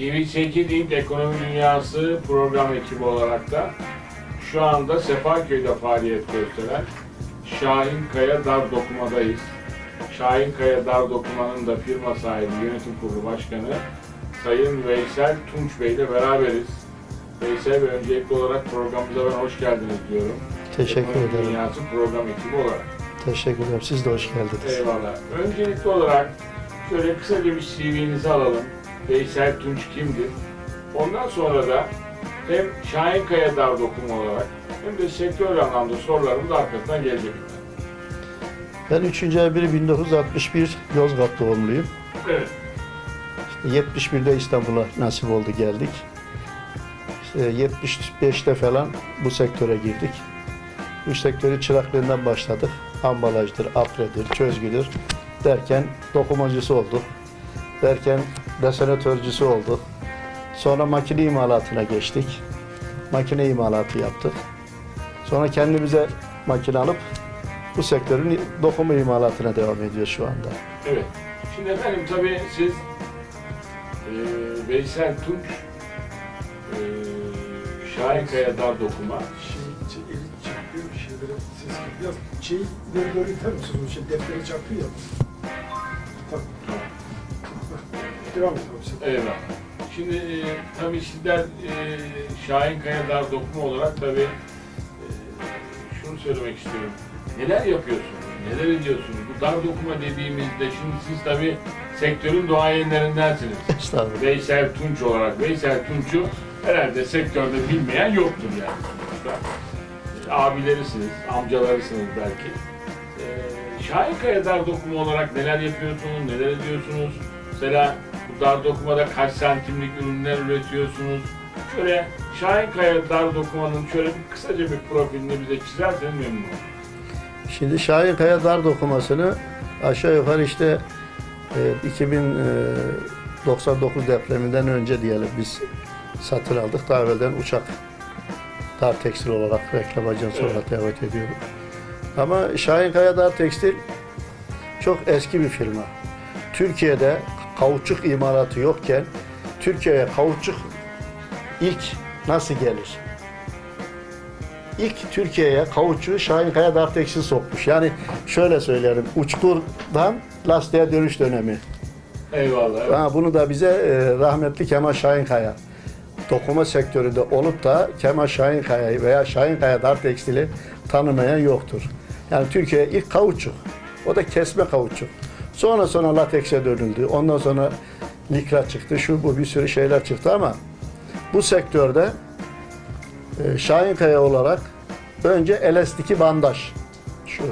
TV8 İlk Ekonomi Dünyası program ekibi olarak da şu anda Sefaköy'de faaliyet gösteren Şahin Kaya Dar Dokuma'dayız. Şahin Kaya Dar Dokuma'nın da firma sahibi, yönetim kurulu başkanı Sayın Veysel Tunç Bey ile beraberiz. Veysel Bey öncelikli olarak programımıza ben hoş geldiniz diyorum. Teşekkür Ekonomi ederim. Dünyası program ekibi olarak. Teşekkür ederim. Siz de hoş geldiniz. Eyvallah. Öncelikli olarak şöyle kısaca bir CV'nizi alalım. Veysel Tunç kimdir? Ondan sonra da hem Şahinkaya Dar Dokuma olarak hem de sektör anlamda sorularımız arkasından gelecek. Ben 3. ay 1 1961 Yozgat doğumluyum. Evet. İşte 71'de İstanbul'a nasip oldu geldik. İşte 75'te falan bu sektöre girdik. Bu sektörü çıraklığından başladık. Ambalajdır, apredir, çözgüdür derken dokumacısı olduk. Derken desenatörcüsü olduk. Sonra makine imalatına geçtik. Makine imalatı yaptık. Sonra kendimize makine alıp bu sektörün dokuma imalatına devam ediyor şu anda. Evet. Şimdi efendim tabii siz e, Veysel Tunç e, Şahinkaya Dar Dokuma şey, eli çarpıyor, şeylere ses geliyor. Biraz şeyi doğru iter misin? O şey defteri çarpıyor ya. Tamam. Devam et abi. Eyvallah. Şimdi e, tabii sizler e, Şahinkaya Dar Dokuma olarak tabii e, şunu söylemek istiyorum. Neler yapıyorsunuz? Neler ediyorsunuz? Bu dar dokuma dediğimizde şimdi siz tabii sektörün duayenlerindensiniz. Estağfurullah. Veysel Tunç olarak. Veysel Tunç'u herhalde sektörde bilmeyen yoktur yani. sonuçta. E, Abilerisiniz, amcalarısınız belki. E, Şahinkaya dar dokuma olarak neler yapıyorsunuz, neler ediyorsunuz? Mesela dar dokumada kaç santimlik ürünler üretiyorsunuz? Şöyle Şahinkaya dar dokumanın şöyle bir kısaca bir profilini bize çizerseniz memnun olurum. Şimdi Şahin Kaya dar dokumasını aşağı yukarı işte e, 2099 depreminden önce diyelim biz satın aldık. Daha evvelden uçak dar tekstil olarak reklam ajansı Evet. olarak devam ediyordu. Ama Şahin Kaya Dar Tekstil çok eski bir firma. Türkiye'de kauçuk imalatı yokken Türkiye'ye kauçuk ilk nasıl gelir? İlk Türkiye'ye kauçuğu Şahinkaya Dar Tekstil sokmuş. Yani şöyle söylerim, uçkurdan lastiğe dönüş dönemi. Eyvallah. evet. Ha, bunu da bize e, rahmetli Kemal Şahinkaya dokuma sektöründe olup da Kemal Şahinkaya'yı veya Şahinkaya Dar Tekstil'i tanımayan yoktur. Yani Türkiye'ye ilk kauçuk. O da kesme kauçuk. Sonra sonra latekse dönüldü. Ondan sonra likra çıktı. Şu bu bir sürü şeyler çıktı ama bu sektörde e, Şahinkaya olarak önce elastiki bandaj şu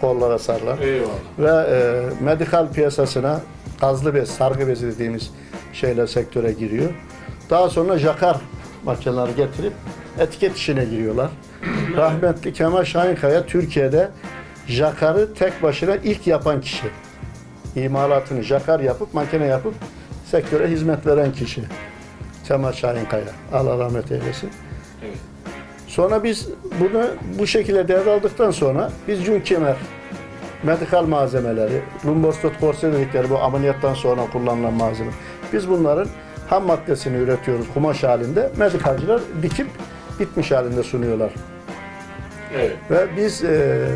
kollara sarılan Eyvallah. ve e, medikal piyasasına gazlı bez, sargı bezi dediğimiz şeyler sektöre giriyor. Daha sonra jakar makineleri getirip etiket işine giriyorlar. Rahmetli Kemal Şahinkaya Türkiye'de jakarı tek başına ilk yapan kişi. İmalatını jakar yapıp makine yapıp sektöre hizmet veren kişi. Kemal Şahinkaya. Allah rahmet eylesin. Evet. Sonra biz bunu bu şekilde devraldıktan sonra biz cün kemer, medikal malzemeleri, lumbostot korse dedikleri bu ameliyattan sonra kullanılan malzeme. Biz bunların ham maddesini üretiyoruz kumaş halinde. Medikalciler dikip bitmiş halinde sunuyorlar. Evet. Ve biz e,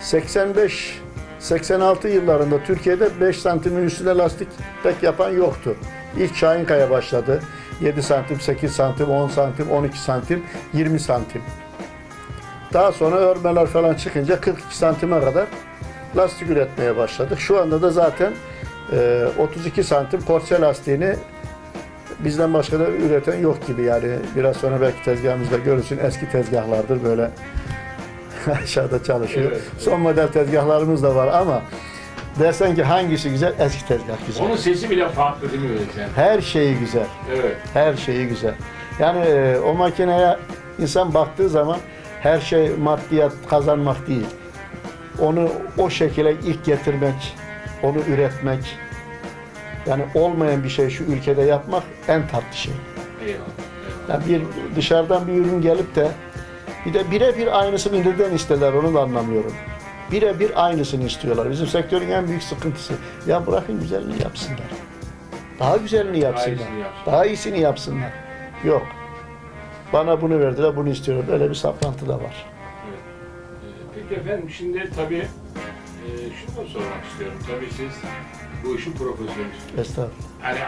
85 86 yıllarında Türkiye'de 5 santimin üstüne lastik pek yapan yoktu. İlk Şahinkaya başladı. 7 santim, 8 santim, 10 santim, 12 santim, 20 santim. Daha sonra örmeler falan çıkınca 42 santime kadar lastik üretmeye başladık. Şu anda da zaten e, 32 santim korse lastiğini bizden başka da üreten yok gibi yani. Biraz sonra belki tezgahımızda görürsün eski tezgahlardır böyle aşağıda çalışıyor. Evet, Son model tezgahlarımız da var ama dersen ki hangisi güzel? Eski tezgah güzel. Onun sesi bile farklı değil mi Veysel? Her şeyi güzel. Evet. Her şeyi güzel. Yani e, o makineye insan baktığı zaman her şey maddiyat kazanmak değil. Onu o şekilde ilk getirmek, onu üretmek, yani olmayan bir şey şu ülkede yapmak en tatlı şey. Eyvallah. Yani bir dışarıdan bir ürün gelip de bir de birebir aynısını neden isterler onu da anlamıyorum. Birebir aynısını istiyorlar. Bizim sektörün en büyük sıkıntısı. Ya bırakın güzelliği yapsınlar. Daha güzelini yapsınlar. iyisini yapsın. Daha iyisini yapsınlar. Yok. Bana bunu verdiler, bunu istiyorum. Böyle bir saplantı da var. Evet. Ee, Peki efendim şimdi tabii e, şunu da sormak istiyorum. Tabii siz bu işin profesyonelisiysiniz. Estağfurullah. Hani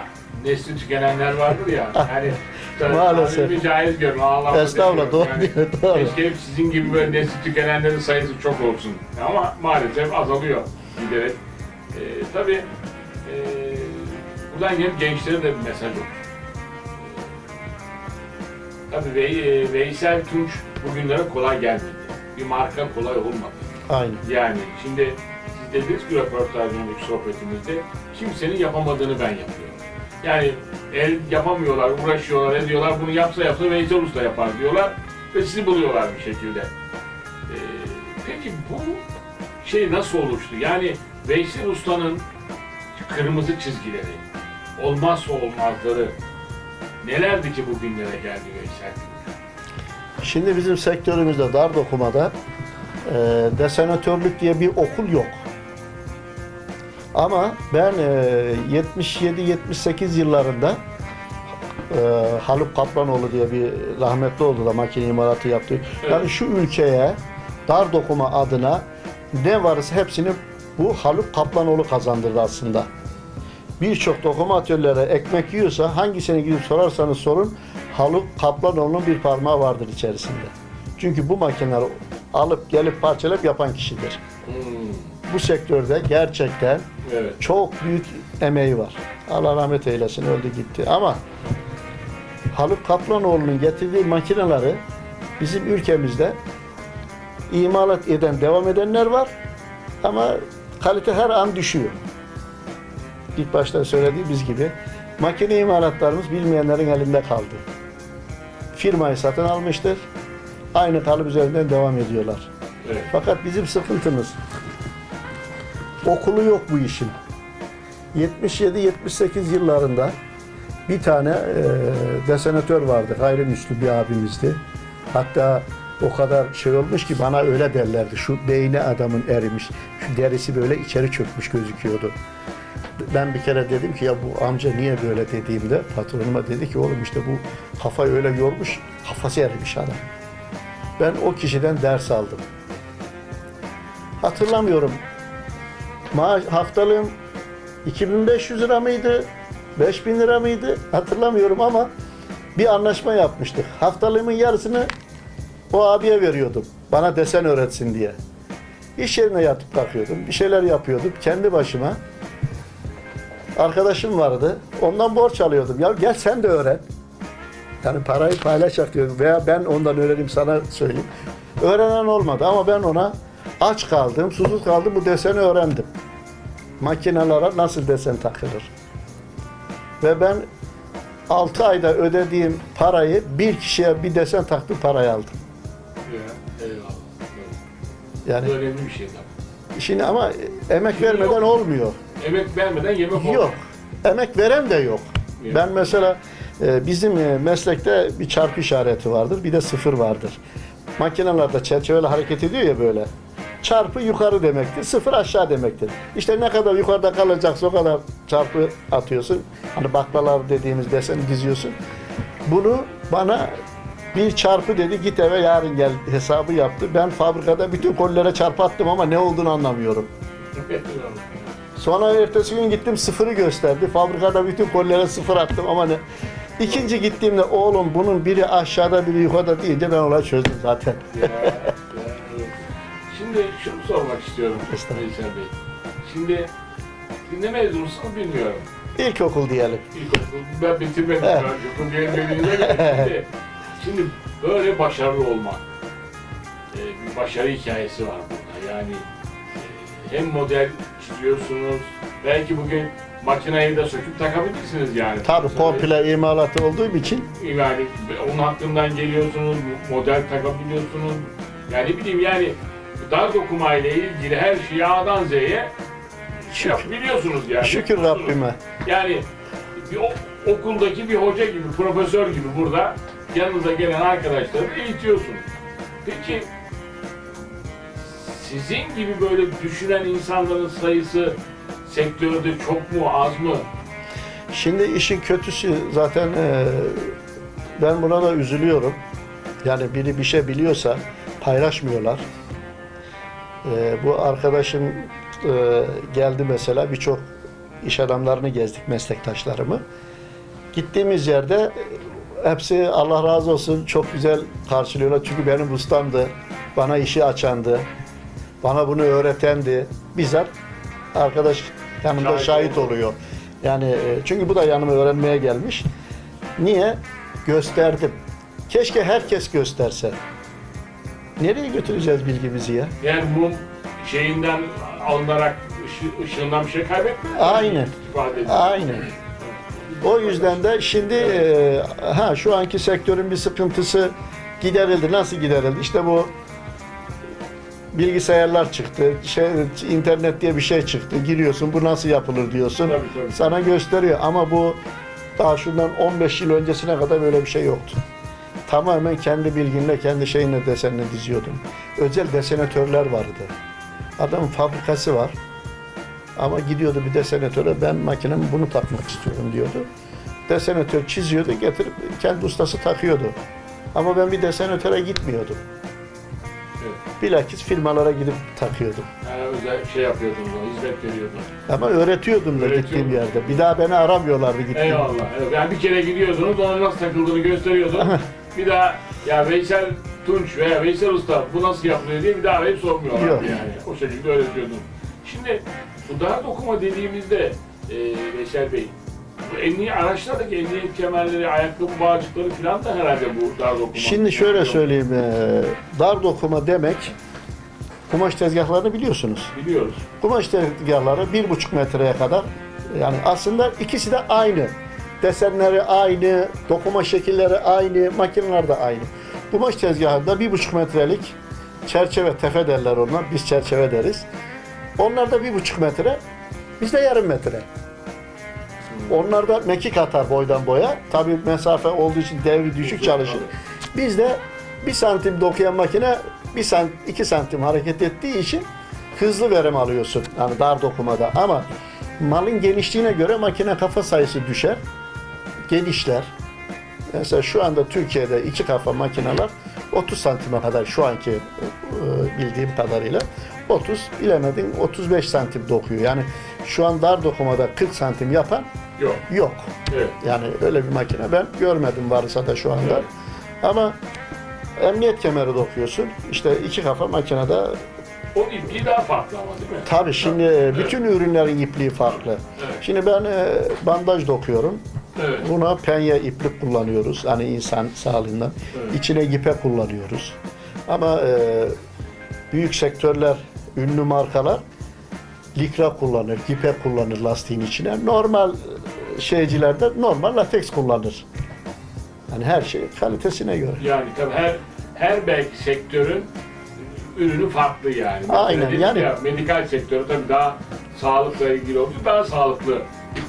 nesli tükenenler vardır ya. Hani Maalesef. Bir caiz görün. Allah Estağfurullah, doğru diyor, doğru. Keşke hep sizin gibi böyle nesli tükenenlerin sayısı çok olsun. Ama maalesef azalıyor giderek. Ee, tabii e, buradan hem gençlere de bir mesaj olur. Ee, tabii Vey, e, Veysel Tunç bugünlere kolay gelmedi. Bir marka kolay olmadı. Aynen. Yani şimdi dediniz ki röportajındaki sohbetimizde kimsenin yapamadığını ben yapıyorum. Yani el yapamıyorlar, uğraşıyorlar, ediyorlar. Bunu yapsa yapsa Veysel Usta yapar diyorlar ve sizi buluyorlar bir şekilde. Ee, peki bu şey nasıl oluştu? Yani Veysel Usta'nın kırmızı çizgileri, olmazsa olmazları nelerdi ki bugünlere geldi Veysel? Şimdi bizim sektörümüzde dar dokumada e, desenatörlük diye bir okul yok. Ama ben e, 77-78 yıllarında e, Haluk Kaplanoğlu diye bir rahmetli oldu da makine imalatı yaptı. Yani şu ülkeye dar dokuma adına ne varsa hepsini bu Haluk Kaplanoğlu kazandırdı aslında. Birçok dokuma atölyelere ekmek yiyorsa hangisine gidip sorarsanız sorun Haluk Kaplanoğlu'nun bir parmağı vardır içerisinde. Çünkü bu makineleri alıp gelip parçalayıp yapan kişidir. Bu sektörde gerçekten evet. çok büyük emeği var. Allah rahmet eylesin öldü gitti ama Haluk Kaplanoğlu'nun getirdiği makineleri bizim ülkemizde imalat eden, devam edenler var ama kalite her an düşüyor. İlk başta söylediğimiz gibi makine imalatlarımız bilmeyenlerin elinde kaldı. Firmayı satın almıştır. Aynı kalıp üzerinden devam ediyorlar. evet. Fakat bizim sıkıntımız okulu yok bu işin. 77-78 yıllarında bir tane e, desenatör vardı. Gayrimüslim bir abimizdi. Hatta o kadar şey olmuş ki bana öyle derlerdi. Şu beyni adamın erimiş. Şu derisi böyle içeri çökmüş gözüküyordu. Ben bir kere dedim ki ya bu amca niye böyle dediğimde patronuma dedi ki oğlum işte bu kafayı öyle yormuş, kafası erimiş adam. Ben o kişiden ders aldım. Hatırlamıyorum. Maaş haftalığım 2500 lira mıydı? 5000 lira mıydı? Hatırlamıyorum ama bir anlaşma yapmıştık. Haftalığımın yarısını o abiye veriyordum. Bana desen öğretsin diye. İş yerine yatıp kalkıyordum. Bir şeyler yapıyordum kendi başıma. Arkadaşım vardı. Ondan borç alıyordum. Ya gel sen de öğren. Yani parayı paylaşak diyordum. Veya ben ondan öğreneyim sana söyleyeyim. Öğrenen olmadı ama ben ona aç kaldım, susuz kaldım bu deseni öğrendim. Makinelere nasıl desen takılır. Ve ben 6 ayda ödediğim parayı bir kişiye bir desen taktım parayı aldım. Yani Bu önemli bir şey tabii. şimdi ama emek vermeden olmuyor. Emek vermeden yemek olmaz. Yok. Emek veren de yok. Yok. Ben mesela e, bizim e, meslekte bir çarpı işareti vardır, bir de sıfır vardır. Makinelerde çerçeveyle hareket ediyor ya böyle. Çarpı yukarı demektir, sıfır aşağı demektir. İşte ne kadar yukarıda kalacaksa o kadar çarpı atıyorsun. Hani baklalar dediğimiz deseni diziyorsun. Bunu bana bir çarpı dedi git eve yarın gel hesabı yaptı. Ben fabrikada bütün kollere çarpı attım ama ne olduğunu anlamıyorum. Sonra ertesi gün gittim sıfırı gösterdi. Fabrikada bütün kollere sıfır attım ama ne? İkinci gittiğimde oğlum bunun biri aşağıda biri yukarıda deyince ben olayı çözdüm zaten. Şimdi şunu sormak istiyorum. Veysel Bey. Şimdi ne mezunusunuz bilmiyorum. İlkokul diyelim. İlkokul ben bitirmedim. Evet. Ben okul diyebildiğinize göre. Şimdi, şimdi böyle başarılı olmak. e, bir başarı hikayesi var burada. Yani e, hem model çiziyorsunuz. Belki bugün makineyi de söküp takabilirsiniz yani. Tabii komple imalatı olduğum için yani onun hakkından geliyorsunuz, model takabiliyorsunuz. Yani ne bileyim yani dar dokuma ile ilgili her şeyi A'dan Z'ye şey Şükür. biliyorsunuz yani. şükür Rabbime. Yani bir o- okuldaki bir hoca gibi, profesör gibi burada yanınıza gelen arkadaşları eğitiyorsunuz. Peki sizin gibi böyle düşünen insanların sayısı sektörde çok mu az mı? Şimdi işin kötüsü zaten e, ben buna da üzülüyorum. Yani biri bir şey biliyorsa paylaşmıyorlar. E, bu arkadaşım e, geldi mesela birçok iş adamlarını gezdik meslektaşlarımı. Gittiğimiz yerde e, hepsi Allah razı olsun çok güzel karşılıyorlar. Çünkü benim ustamdı. Bana işi açandı. Bana bunu öğretendi. Bizzat arkadaş yanımda Şahit şahit oluyor. Yani e, çünkü bu da yanıma öğrenmeye gelmiş. Niye? Gösterdim. Keşke herkes gösterse. Nereye götüreceğiz bilgimizi ya? Yani mum şeyinden alınarak ışı, ışığından bir şey kaybetmiyor. Aynen. İfade ediyor. Aynen. O yüzden de şimdi e, ha şu anki sektörün bir sıkıntısı giderildi. Nasıl giderildi? İşte bu bilgisayarlar çıktı. Şey, internet diye bir şey çıktı. Giriyorsun bu nasıl yapılır diyorsun. Tabii, tabii. Sana gösteriyor ama bu daha şundan 15 yıl öncesine kadar böyle bir şey yoktu. Tamamen kendi bilginle, kendi şeyinle desenini diziyordum. Özel desenatörler vardı. Adamın fabrikası var. Ama gidiyordu bir desenatöre ben makinemi bunu takmak istiyorum diyordu. Desenatör çiziyordu getirip kendi ustası takıyordu. Ama ben bir desenatöre gitmiyordum. Evet. Bilakis firmalara gidip takıyordum. Yani özel şey yapıyordunuz, o, hizmet veriyordunuz. Ama öğretiyordum da gittiğim yerde. Bir daha beni aramıyorlardı gittiğim Eyvallah. Evet, yani bir kere gidiyordunuz, ona nasıl takıldığını gösteriyordun. bir daha ya Veysel Tunç veya Veysel Usta bu nasıl yapılıyor diye bir daha arayıp sormuyorlardı Yok. yani. O şekilde öğretiyordun. Şimdi bu dar dokuma dediğimizde e, Veysel Bey, bu emniyet araçlardaki emniyet kemerleri, ayakkabı bağcıkları falan da herhalde bu dar dokuma. Şimdi şöyle söyleyeyim. eee, Dar dokuma demek kumaş tezgahlarını biliyorsunuz. Biliyoruz. Kumaş tezgahları bir buçuk metreye kadar yani aslında ikisi de aynı. Desenleri aynı, dokuma şekilleri aynı, makineler de aynı. Kumaş tezgahında bir buçuk metrelik çerçeve, tefe derler onlar. Biz çerçeve deriz. Onlar da bir buçuk metre, bizde yarım metre. Onlar da mekik atar boydan boya. Tabii mesafe olduğu için devri düşük çalışır. Bizde bir santim dokuyan makine bir sant, iki santim hareket ettiği için hızlı verim alıyorsun. Yani dar dokumada ama malın genişliğine göre makine kafa sayısı düşer. Genişler. Mesela şu anda Türkiye'de iki kafa makineler 30 santime kadar şu anki e, bildiğim kadarıyla 30 bilemedin 35 santim dokuyor. Yani şu an dar dokumada 40 santim yapan Yok. yok. Evet. Yani öyle bir makine ben görmedim varsa da şu anda. Evet. Ama emniyet kemeri dokuyorsun. İşte iki kafa makinede O ipliği daha farklı ama değil mi? tabii şimdi e, bütün ürünlerin ipliği farklı. Evet. Şimdi ben e, bandaj dokuyorum. Evet. Buna penye iplik kullanıyoruz. Hani insan sağlığından. Evet. İçine gipe kullanıyoruz. Ama e, büyük sektörler, ünlü markalar likra kullanır, gipe kullanır lastiğin içine. Normal e, şeycilerde normal lateks kullanır. Yani her şey kalitesine göre. Yani tabii her her belki sektörün ürünü farklı yani. Aynen, yani- Ya, medikal sektörü tabii daha sağlıkla ilgili olduğu daha sağlıklı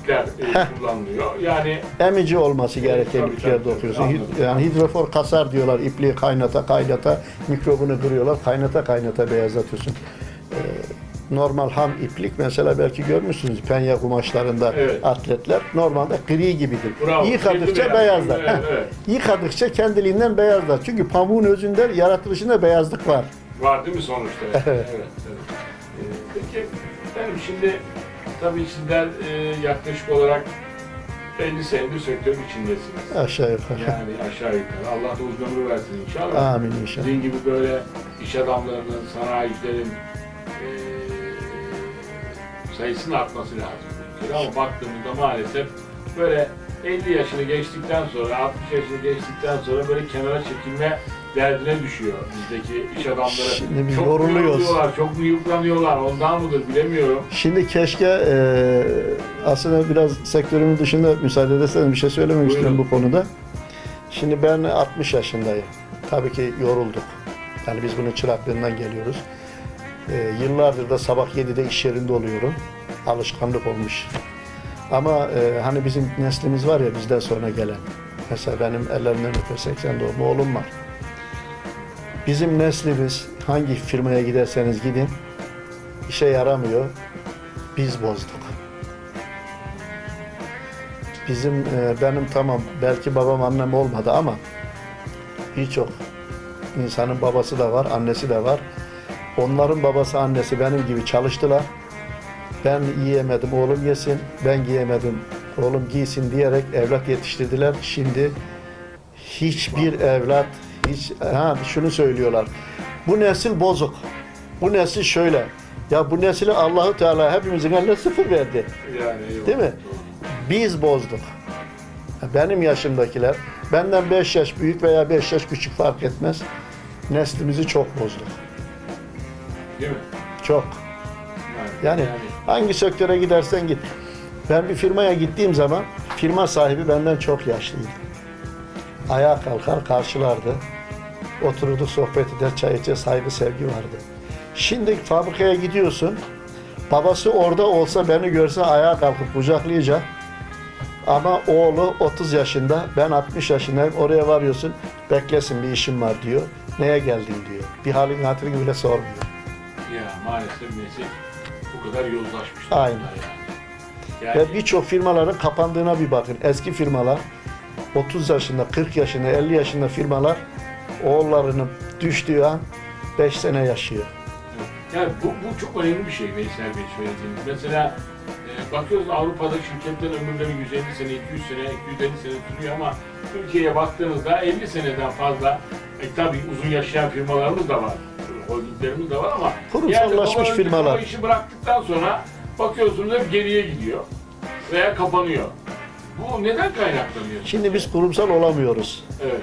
ipler e, kullanılıyor. Yani Emici olması gereken Tabii, ipler tabii, tabii, Hid- anladım. Yani hidrofor kasar diyorlar. İpliği kaynata kaynata mikrobunu kırıyorlar. Kaynata kaynata beyazlatıyorsun. Ee, normal ham iplik mesela belki görmüşsünüz penye kumaşlarında Evet. atletler normalde gri gibidir. Bravo, Yıkadıkça kendi beyazlar. Evet, evet. Yıkadıkça kendiliğinden beyazlar. Çünkü pamuğun özünde yaratılışında beyazlık var. var değil mi sonuçta? Evet. evet, evet. Ee, peki benim şimdi tabii sizler e, yaklaşık olarak 50 senedir sektörün içindesiniz. Aşağı yukarı. Yani aşağı yukarı. Allah da uzun ömür versin inşallah. Amin inşallah. Sizin gibi böyle iş adamlarının, sanayicilerin eee sayısının artması lazım. Ama baktığımızda maalesef böyle 50 yaşını geçtikten sonra, 60 yaşını geçtikten sonra böyle kenara çekilme derdine düşüyor bizdeki iş adamları. Şimdi biz çok mu yoruluyoruz. yoruluyorlar, çok mu yıpranıyorlar, ondan mıdır bilemiyorum. Şimdi keşke e, aslında biraz sektörümün dışında müsaade ederseniz bir şey söylemek istiyorum Buyurun. bu konuda. Şimdi ben 60 yaşındayım. Tabii ki yorulduk. Yani biz bunun çıraklığından geliyoruz. E, yıllardır da sabah 7'de iş yerinde oluyorum. Alışkanlık olmuş. Ama e, hani bizim neslimiz var ya bizden sonra gelen. Mesela benim ellerinden öper 80 doğumlu oğlum var. Bizim neslimiz hangi firmaya giderseniz gidin işe yaramıyor. Biz bozduk. bizim e, benim tamam belki babam annem olmadı ama birçok insanın babası da var, annesi de var. Onların babası, annesi benim gibi çalıştılar. Ben yiyemedim, oğlum yesin. Ben giyemedim, oğlum giysin diyerek evlat yetiştirdiler. Şimdi hiçbir evlat hiç ha şunu söylüyorlar. Bu nesil bozuk. Bu nesil şöyle. Ya bu nesili Allahu Teala hepimizin eline sıfır verdi. Yani. Değil mi? Biz bozduk. Benim yaşımdakiler, benden 5 yaş büyük veya 5 yaş küçük fark etmez. Neslimizi çok bozduk. Değil mi? Çok. Yani hangi sektöre gidersen git. Ben bir firmaya gittiğim zaman firma sahibi benden çok yaşlıydı. Ayağa kalkar karşılardı. Otururduk sohbet eder, çay içer, saygı sevgi vardı. Şimdi fabrikaya gidiyorsun. Babası orada olsa beni görse ayağa kalkıp kucaklayacak. Ama oğlu 30 yaşında, ben 60 yaşındayım. Oraya varıyorsun, beklesin bir işim var diyor. Neye geldin diyor. Bir halin hatırını bile sormuyor. Ya maalesef nesil bu kadar yozlaşmış. Aynen. Yani. Yani Ve birçok firmaların kapandığına bir bakın. Eski firmalar 30 yaşında, 40 yaşında, 50 yaşında firmalar oğullarının düştüğü an 5 sene yaşıyor. Yani bu, bu çok önemli bir şey Veysel Bey söylediğiniz. Mesela e, bakıyoruz Avrupa'da şirketlerin ömürleri 150 sene, 200 sene, 250 sene sürüyor ama Türkiye'ye baktığınızda 50 seneden fazla e, tabii uzun yaşayan firmalarımız da var. Holdinglerimiz de var ama Kurumsallaşmış yani firmalar. işi bıraktıktan sonra bakıyorsunuz hep geriye gidiyor veya kapanıyor. Bu neden kaynaklanıyor? Şimdi biz kurumsal olamıyoruz. Evet.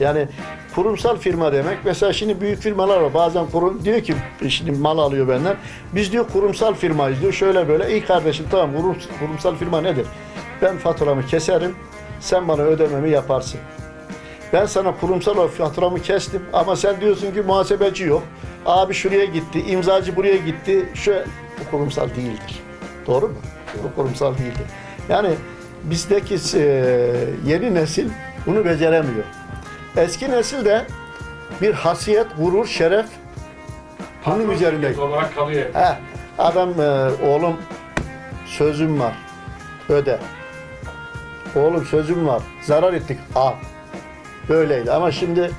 Yani kurumsal firma demek. Mesela şimdi büyük firmalar var. Bazen kurum diyor ki şimdi mal alıyor benden. Biz diyor kurumsal firmayız diyor. Şöyle böyle iyi kardeşim tamam kurum, kurumsal firma nedir? Ben faturamı keserim. Sen bana ödememi yaparsın. Ben sana kurumsal faturamı kestim ama sen diyorsun ki muhasebeci yok. Abi şuraya gitti imzacı buraya gitti. Şu bu kurumsal değildir. Doğru mu? Bu kurumsal değildir. Yani bizdeki e, yeni nesil bunu beceremiyor Eski nesil de bir hasiyet, gurur, şeref bunun üzerinde. olarak kalıyor. He, adam e, oğlum sözüm var. Öde. Oğlum sözüm var. Zarar ettik. Al. Böyleydi ama şimdi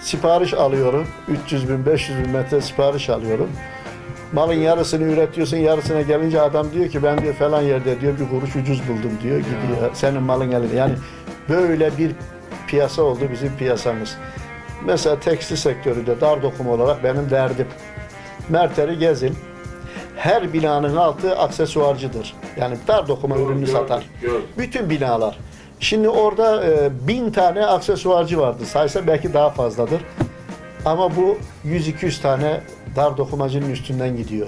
sipariş alıyorum. 300 bin, 500 bin metre sipariş alıyorum. Malın yarısını üretiyorsun, yarısına gelince adam diyor ki ben diyor falan yerde diyor bir kuruş ucuz buldum diyor. Gidiyor. Senin malın elinde. Yani böyle bir piyasa oldu bizim piyasamız. Mesela tekstil sektöründe dar dokuma olarak benim derdim. Merteri gezin. Her binanın altı aksesuarcıdır. Yani dar dokuma ürünü Gördük, satar. gördük. Bütün binalar. Şimdi orada e, bin tane aksesuarcı vardı. Saysa belki daha fazladır. Ama bu 100-200 tane dar dokumacının üstünden gidiyor.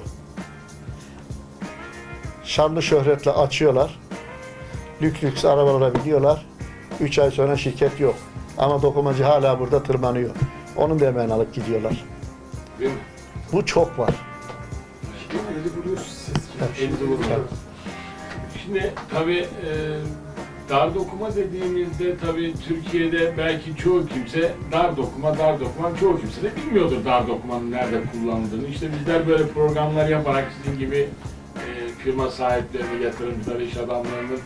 Şanlı şöhretle açıyorlar. Lüks lüks arabalara biniyorlar. 3 ay sonra şirket yok. Ama dokumacı hala burada tırmanıyor. Onun da hemen alıp gidiyorlar. Değil mi? Bu çok var. Şimdi eli buluyor ses. Şimdi tabii e, dar dokuma dediğimizde tabii Türkiye'de belki çoğu kimse dar dokuma, dar dokuma çoğu kimse de bilmiyordur dar dokumanın nerede kullanıldığını. İşte bizler böyle programlar yaparak sizin gibi e, firma sahiplerini, yatırımcıları, iş adamlarının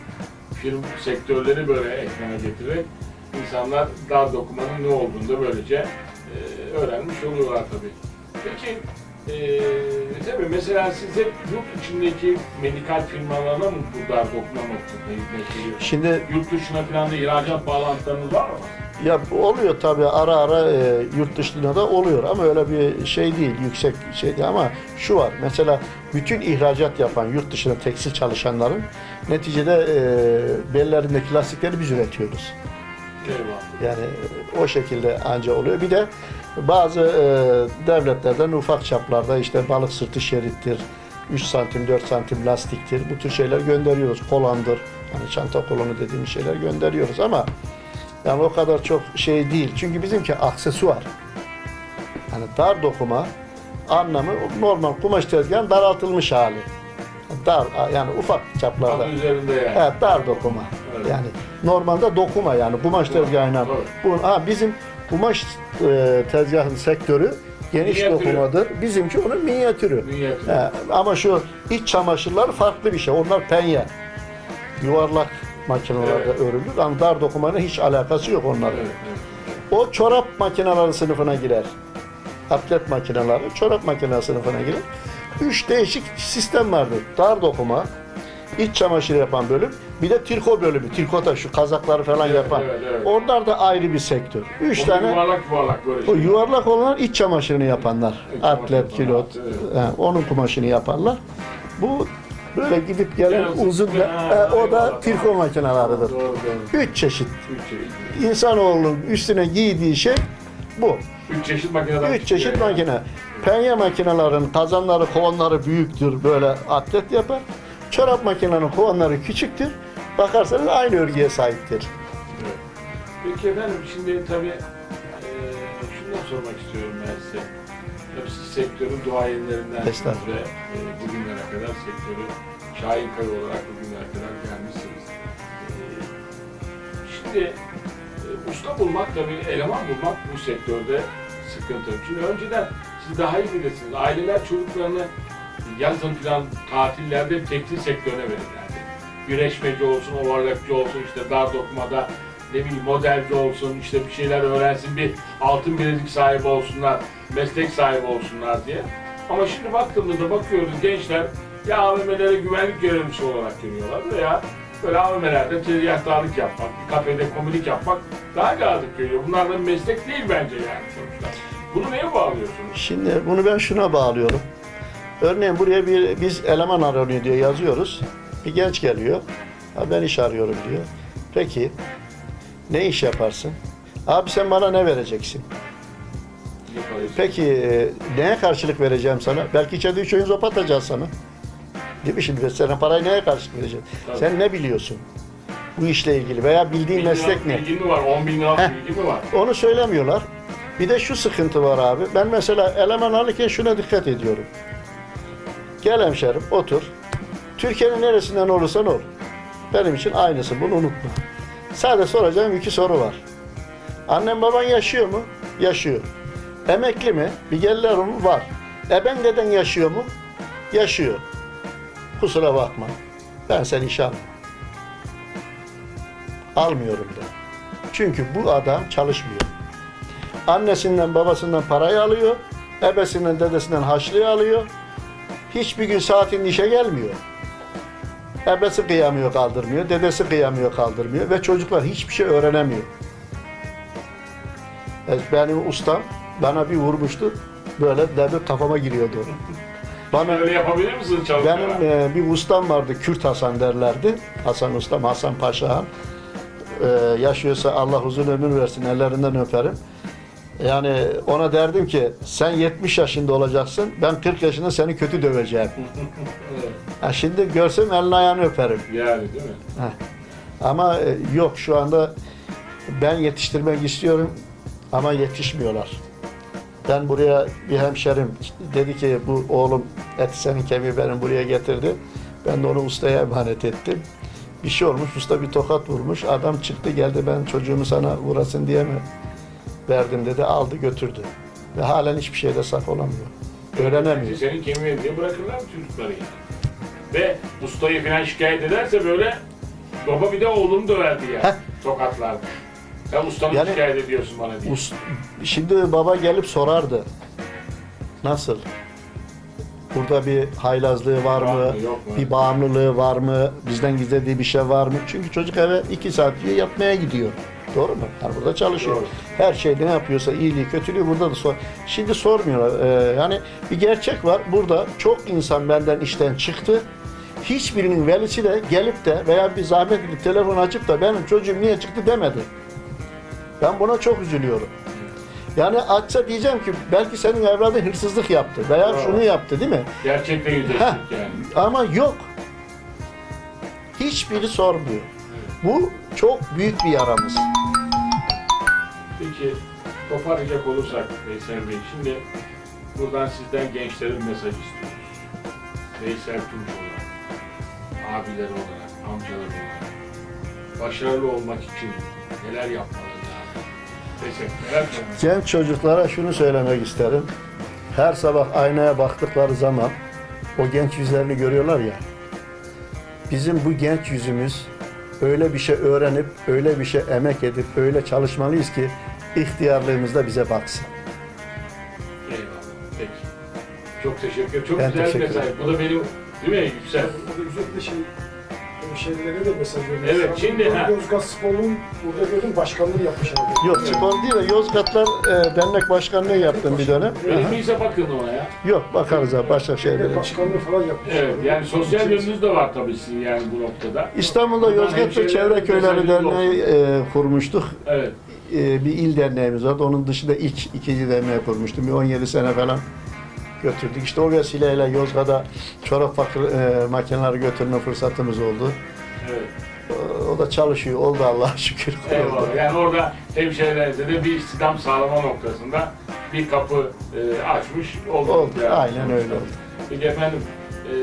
firma sektörleri böyle ekrana getirerek insanlar dar dokumanın ne olduğunu da böylece e, öğrenmiş oluyorlar tabii. Peki ee, tabii mesela siz hep yurt içindeki medikal firmalarına mı bu dar dokuma noktasında hizmet veriyorsunuz? Şimdi Yurt dışına falan da ihracat bağlantılarınız var mı? Ya oluyor tabii ara ara e, yurt dışında da oluyor ama öyle bir şey değil, yüksek şey değil ama şu var mesela bütün ihracat yapan yurt dışında tekstil çalışanların neticede e, bellerindeki lastikleri biz üretiyoruz. Eyvallah. Yani o şekilde anca oluyor. Bir de bazı e, devletlerden ufak çaplarda işte balık sırtı şerittir, 3 santim 4 santim lastiktir. Bu tür şeyler gönderiyoruz. Kolandır. Hani çanta kolonu dediğimiz şeyler gönderiyoruz ama yani o kadar çok şey değil. Çünkü bizimki aksesuar. Yani dar dokuma anlamı normal kumaş tezgahın daraltılmış hali. Dar yani ufak çaplarda. Adı üzerinde yani. Evet, dar dokuma. Evet. Yani normalde dokuma yani kumaş tezgahıyla. Bu, ha, bizim kumaş e, tezgahın sektörü geniş Minyatürü. dokumadır. Bizimki onun minyatürü. Minyatürü. He, ama şu iç çamaşırlar farklı bir şey. Onlar penye. Yuvarlak makinelerde Evet. örülür ama dar dokumanın hiç alakası yok onların. Evet, evet. O çorap makineleri sınıfına girer. Atlet makineleri çorap makineleri sınıfına girer. Üç değişik sistem vardır. Dar dokuma, iç çamaşır yapan bölüm, bir de triko bölümü. Trikota şu kazakları falan Evet, yapan. evet, evet. Onlar da ayrı bir sektör. Üç O tane Yuvarlak yuvarlak böyle o şey. yuvarlak olanlar iç çamaşırını yapanlar. Çamaşır Atlet, kilot, evet. he, onun kumaşını yaparlar. Bu böyle gidip gelen uzun da, ha, he, o da eyvallah, triko tamam. makineleridir. Doğru doğru. Üç çeşit. Üç çeşit. İnsanoğlunun üstüne giydiği şey bu. Üç çeşit makineden Üç çeşit çıkıyor yani. makine. Penye makinelerin kazanları, kovanları büyüktür, böyle atlet yapar. Çorap makinenin kovanları küçüktür. Bakarsanız aynı örgüye sahiptir. Peki efendim şimdi tabii eee şundan sormak istiyorum ben size. Tabii sektörün duayenlerinden ve eee, bugünlere kadar sektörü Şahin Kaya olarak bugünlere kadar gelmişsiniz. Eee, şimdi eee, usta bulmak tabii eleman bulmak bu sektörde sıkıntı. Çünkü önceden siz daha iyi bilirsiniz. Aileler çocuklarını yazın falan tatillerde tekstil sektörüne verirlerdi. Güreşmeci olsun, ovarlakçı olsun, işte dar dokumada ne bileyim modelci olsun, işte bir şeyler öğrensin, bir altın bilezik sahibi olsunlar, meslek sahibi olsunlar diye. Ama şimdi baktığımızda bakıyoruz gençler ya AVM'lere güvenlik görevlisi olarak görüyorlar veya böyle AVM'lerde tezgahtarlık yapmak, bir kafede komilik yapmak daha cazip görüyor. Bunlar da meslek değil bence yani sonuçta. Bunu neye bağlıyorsunuz? Şimdi bunu ben şuna bağlıyorum. Örneğin buraya bir biz eleman aranıyor diye yazıyoruz. Bir genç geliyor. Ha ben iş arıyorum diyor. Peki ne iş yaparsın? Abi sen bana ne vereceksin? Peki e, neye karşılık vereceğim sana? Belki içeride üç oyun zopa atacağız sana. Değil mi şimdi? Sana parayı neye karşılık vereceğim? Tabii. Sen ne biliyorsun? Bu işle ilgili veya bildiğin Bin meslek ne? Bilgi mi var? 10 bin liralık Heh. bilgi mi var? Onu söylemiyorlar. Bir de şu sıkıntı var abi. Ben mesela eleman alırken şuna dikkat ediyorum. Gel hemşerim otur. Türkiye'nin neresinden olursan ol. Benim için aynısı bunu unutma. Sadece soracağım iki soru var. Annen baban yaşıyor mu? Yaşıyor. Emekli mi? Bir gelirler mi? Var. Eben deden yaşıyor mu? Yaşıyor. Kusura bakma. Ben seni işe almam. Almıyorum da. Çünkü bu adam çalışmıyor. Annesinden babasından parayı alıyor. Ebesinden dedesinden haçlığı alıyor. Hiçbir gün saatin işe gelmiyor. Ebesi kıyamıyor kaldırmıyor. Dedesi kıyamıyor kaldırmıyor. Ve çocuklar hiçbir şey öğrenemiyor. E, Benim ustam bana bir vurmuştu. Böyle devlet kafama giriyordu. Bana Öyle yapabilir misiniz çalışmalar? benim e, bir ustam vardı, Kürt Hasan derlerdi. Hasan ustam, Hasan Paşa Han. E, yaşıyorsa Allah uzun ömür versin, ellerinden öperim. Yani ona derdim ki, sen 70 yaşında olacaksın, ben 40 yaşında seni kötü döveceğim. Evet. Ha, şimdi görsem elini ayağını öperim. Yani değil mi? Ama e, yok şu anda ben yetiştirmek istiyorum ama yetişmiyorlar. Ben buraya bir hemşerim dedi ki bu oğlum eti senin kemiği benim buraya getirdi. Ben de onu ustaya emanet ettim. Bir şey olmuş, usta bir tokat vurmuş. Adam çıktı geldi ben çocuğumu sana vurasın diye mi verdim dedi. Aldı götürdü. Ve halen hiçbir şeyde saf olamıyor. Öğrenemiyor. Senin kemiğe diye bırakırlar mı çocukları yani? Ve ustayı falan şikayet ederse böyle baba bir de oğlunu döverdi yani Heh. tokatlardı. Sen ustanı Yani- şikayet ediyorsun bana diye. Us- Şimdi baba gelip sorardı. Nasıl? Burada bir haylazlığı var mı? mı, mu? Bir bağımlılığı var mı? Bizden gizlediği bir şey var mı? Çünkü çocuk eve iki saat diye yatmaya gidiyor. Doğru mu? Yani burada çalışıyor. Doğru. Her şey ne yapıyorsa iyiliği, kötülüğü burada da sor. Şimdi sormuyorlar. Ee, yani bir gerçek var. Burada çok insan benden işten çıktı. Hiçbirinin velisi de gelip de veya bir zahmet edip telefon açıp da benim çocuğum niye çıktı demedi. Ben buna çok üzülüyorum. Yani açsa diyeceğim ki belki senin evladın hırsızlık yaptı veya Bravo. şunu yaptı değil mi? Gerçekle yüzleştik Heh. yani. Ama yok. Hiçbiri sormuyor. Bu çok büyük bir yaramız. Peki toparlayacak olursak Veysel Bey, şimdi buradan sizden gençlerin mesaj istiyoruz. Veysel Tunç olarak, abileri olarak, amcaları olarak, başarılı olmak için neler yapmalı? Genç çocuklara şunu söylemek isterim. Her sabah aynaya baktıkları zaman o genç yüzlerini görüyorlar ya. Bizim bu genç yüzümüz öyle bir şey öğrenip, öyle bir şey emek edip, öyle çalışmalıyız ki ihtiyarlığımız da bize baksın. Eyvallah. Peki. Çok teşekkür Çok Ben güzel bir teşekkür mesaj. ederim. Bu da benim değil mi Yüksel? Burada özellikle şey, o şeylere de mesaj veriyor. Evet, şimdi, ha. Yozgat Spor'un burada gördüm başkanlığı yapmış herhalde. Yok spor değil de Yozgatlar e, dernek başkanlığı yaptım bir dönem. Öyle Aha. miyse bakın ona ya. Yok bakarız ha başka şeylere. Başkanlığı falan yapmış. Evet, yani sosyal yönünüz de var tabii sizin yani bu noktada. İstanbul'da Yozgat ve Çevre Köyleri mesajınız Derneği e, kurmuştuk. Evet. E, bir il derneğimiz vardı. Onun dışında ilk ikinci derneği kurmuştum. Bir 17 sene falan götürdük. İşte o vesileyle Yozgat'a çorap fakir, e, makineleri götürme fırsatımız oldu. Evet. E, O da çalışıyor. Oldu Allah'a şükür. Eyvallah. Yani orada hemşehrilerinize de bir istihdam sağlama noktasında bir kapı e, açmış oldunuz. Oldu. yani. Aynen öyle oldu. Peki efendim, e,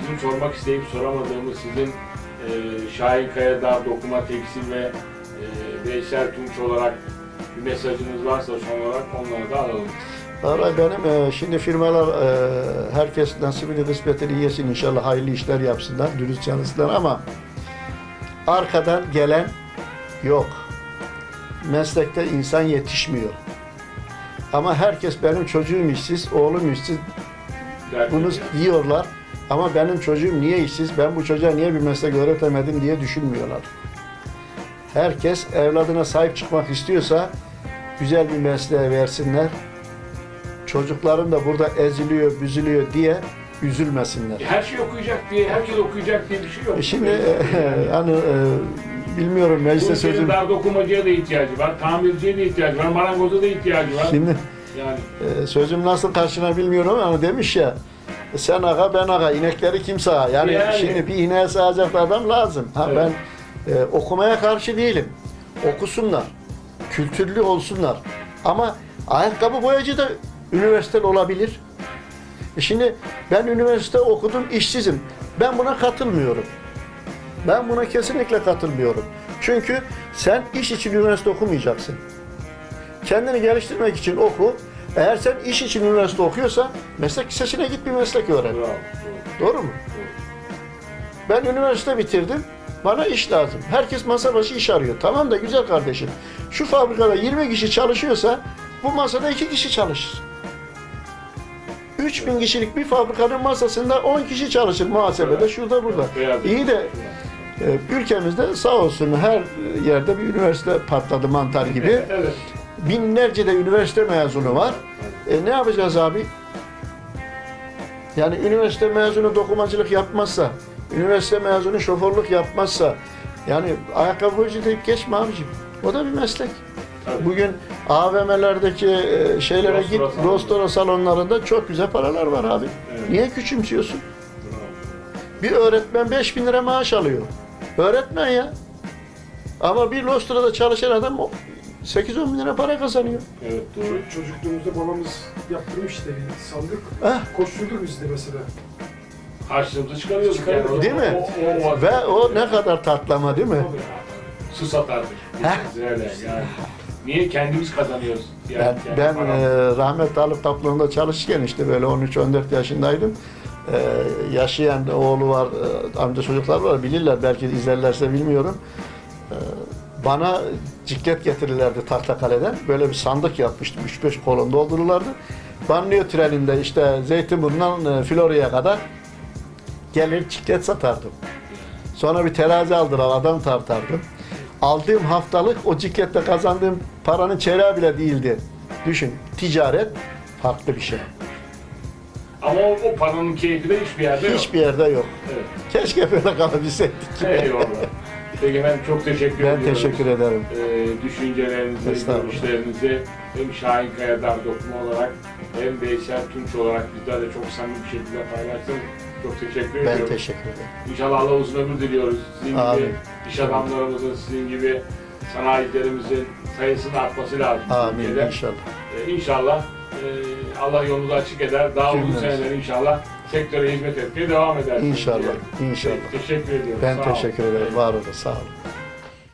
bizim sormak isteyip soramadığımız sizin e, Şahin Kayadağ dokuma tekstil ve e, Veysel Tunç olarak bir mesajınız varsa son olarak onları da alalım. Vallahi benim e, şimdi firmalar e, herkes nasibini kısmetini yesin inşallah hayırlı işler yapsınlar, dürüst çalışsınlar ama arkadan gelen yok. Meslekte insan yetişmiyor. Ama herkes benim çocuğum işsiz, oğlum işsiz bunu diyorlar. Ama benim çocuğum niye işsiz, ben bu çocuğa niye bir meslek öğretemedim diye düşünmüyorlar. Herkes evladına sahip çıkmak istiyorsa güzel bir mesleğe versinler. Çocukların da burada eziliyor, büzülüyor diye üzülmesinler. Her şey okuyacak diye, herkes okuyacak diye bir şey yok. E Şimdi e, hani e, bilmiyorum mecliste Bu ülkenin sözüm. dar dokumacıya da ihtiyacı var, tamirciye de ihtiyacı var, marangoza da ihtiyacı var. Şimdi Yani e, sözüm nasıl karşına bilmiyorum ama demiş ya sen aga ben aga inekleri kim sağar? Yani, Yani. şimdi bir ineğe sağacak adam lazım. Ha Evet. ben e, okumaya karşı değilim. Okusunlar. Kültürlü olsunlar. Ama ayakkabı boyacı da üniversiteli olabilir. E şimdi ben üniversite okudum, işsizim. Ben buna katılmıyorum. Ben buna kesinlikle katılmıyorum. Çünkü sen iş için üniversite okumayacaksın. Kendini geliştirmek için oku. Eğer sen iş için üniversite okuyorsan meslek lisesine git bir meslek öğren. bravo. Doğru mu? Ben üniversite bitirdim. Bana iş lazım. Herkes masa başı iş arıyor. Tamam da güzel kardeşim. Şu fabrikada 20 kişi çalışıyorsa bu masada 2 kişi çalışır. 3000 kişilik bir fabrikanın masasında 10 kişi çalışır muhasebede şurada burada. İyi de e, ülkemizde sağ olsun her yerde bir üniversite patladı mantar gibi. Binlerce de üniversite mezunu var. E ne yapacağız abi? Yani üniversite mezunu dokumacılık yapmazsa, üniversite mezunu şoförlük yapmazsa, yani ayakkabı boyacı deyip geçme abicim. O da bir meslek. Bugün AVM'lerdeki e, şeylere git, rostoro salonlarında çok güzel paralar var abi. Evet. Niye küçümsüyorsun? Bravo. Bir öğretmen 5000 lira maaş alıyor. Öğretmen ya. Ama bir Lostro'da çalışan adam o 8-10 bin lira para kazanıyor. Evet doğru. Ço- Çocukluğumuzda babamız yaptırmıştı bir sandık. Heh. Koşturduk biz de mesela. Harçlığımızı çıkarıyorduk Çıkarıyorduk. yani. Değil mi? O, o, o, Ve o ne kadar tatlama değil mi? Su satardık. Öyle yani. Niye kendimiz kazanıyoruz? Ben, Yani ben e, rahmetli Alıp Taplı'nda çalışırken işte böyle 13-14 yaşındaydım. E, yaşayan oğlu var, e, amca çocuklar var bilirler belki izlerlerse bilmiyorum. E, bana ciklet getirirlerdi Tahtakale'den. Böyle bir sandık yapmıştım. 3-5 kolon doldururlardı. Banliyö treninde işte Zeytinburnu'ndan e, Florya'ya kadar gelir ciklet satardım. Sonra bir terazi aldılar, adam tartardım. Aldığım haftalık o cikletle kazandığım paranın çeyreği bile değildi. Düşün, ticaret farklı bir şey. Ama o, o paranın keyfi de hiçbir yerde yok. Hiçbir yerde yok. Evet. Keşke böyle kalabilseydik. Eyvallah. Peki efendim çok teşekkür Ben ediyorum. teşekkür ederim. Ee, düşüncelerinizi, Estağfurullah. görüşlerinizi hem Şahin Kayadar dokuma olarak hem Veysel Tunç olarak bizlerle çok samimi bir şekilde paylaştınız. Çok teşekkür Ben ediyorum. teşekkür ederim. İnşallah Allah uzun ömür diliyoruz. Sizin gibi Amin. iş adamlarımızın, sizin gibi sanayicilerimizin sayısının artması lazım. Amin Türkiye'de. inşallah. Ee, İnşallah e, Allah yolunuzu açık eder. Daha uzun Cümlemiz. seneler inşallah sektöre hizmet etmeye devam edersiniz. İnşallah, diye. inşallah. Teşekkür ediyorum. Ben Sağ olun. teşekkür ederim. Var olun, sağ olun.